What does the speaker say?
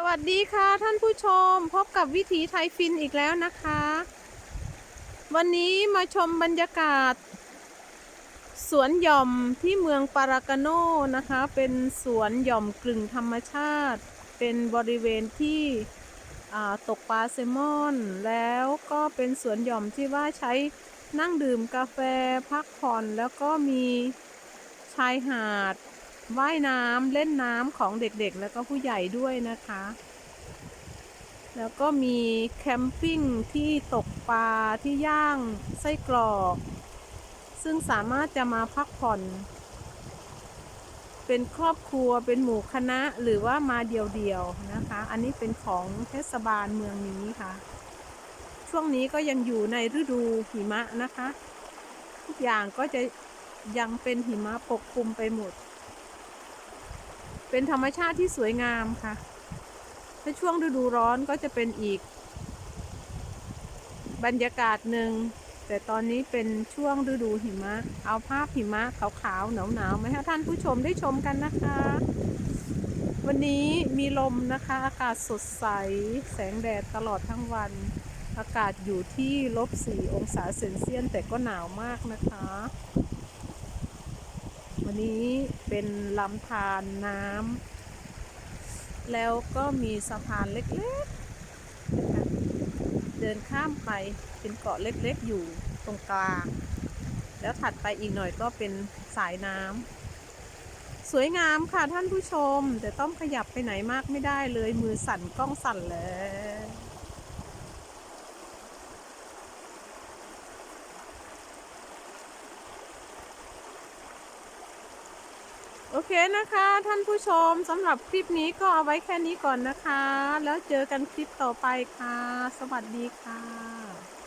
สวัสดีค่ะท่านผู้ชมพบกับวิถีไทยฟินอีกแล้วนะคะ วันนี้มาชมบรรยากาศ สวนหย่อมที่เมืองปารากาโนนะคะ เป็นสวนหย่อมกลึงธรรมชาติ เป็นบริเวณที่ตกปลาแซลมอน แล้วก็เป็นสวนหย่อมที่ว่าใช้นั่งดื่มกาแฟพักผ่อนแล้วก็มีชายหาด ว่ายน้ำเล่นน้ำของเด็กๆ แล้วก็ผู้ใหญ่ด้วยนะคะ แล้วก็มีแคมปิ้งที่ตกปลาที่ย่างไส้กรอก ซึ่งสามารถจะมาพักผ่อน เป็นครอบครัวเป็นหมู่คณะหรือว่ามาเดี่ยวๆนะคะ อันนี้เป็นของเทศบาลเมืองนี้ค่ะ ช่วงนี้ก็ยังอยู่ในฤดูหิมะนะคะ ทุกอย่างก็จะยังเป็นหิมะปกคลุมไปหมด เป็นธรรมชาติที่สวยงามค่ะ ถ้าช่วงฤดูร้อนก็จะเป็นอีก บรรยากาศหนึ่ง แต่ตอนนี้เป็นช่วงฤดูหิมะ เอาภาพหิมะขาวๆหนาวๆมาให้ท่านผู้ชมได้ชมกันนะคะ วันนี้มีลมนะคะ อากาศสดใส แสงแดดตลอดทั้งวัน อากาศอยู่ที่ลบสี่องศาเซนเซียสแต่ก็หนาวมากนะคะ วันนี้เป็นลำธารน้ำแล้วก็มีสะพานเล็กๆ เดินข้ามไปเป็นเกาะเล็กๆ อยู่ตรงกลาง แล้วถัดไปอีกหน่อยก็เป็นสายน้ำสวยงามค่ะท่านผู้ชม แต่ต้องขยับไปไหนมากไม่ได้เลยมือสั่นกล้องสั่นแล้ว โอเคนะคะ ท่านผู้ชมสำหรับคลิปนี้ก็เอาไว้แค่นี้ก่อนนะคะ แล้วเจอกันคลิปต่อไปค่ะ สวัสดีค่ะ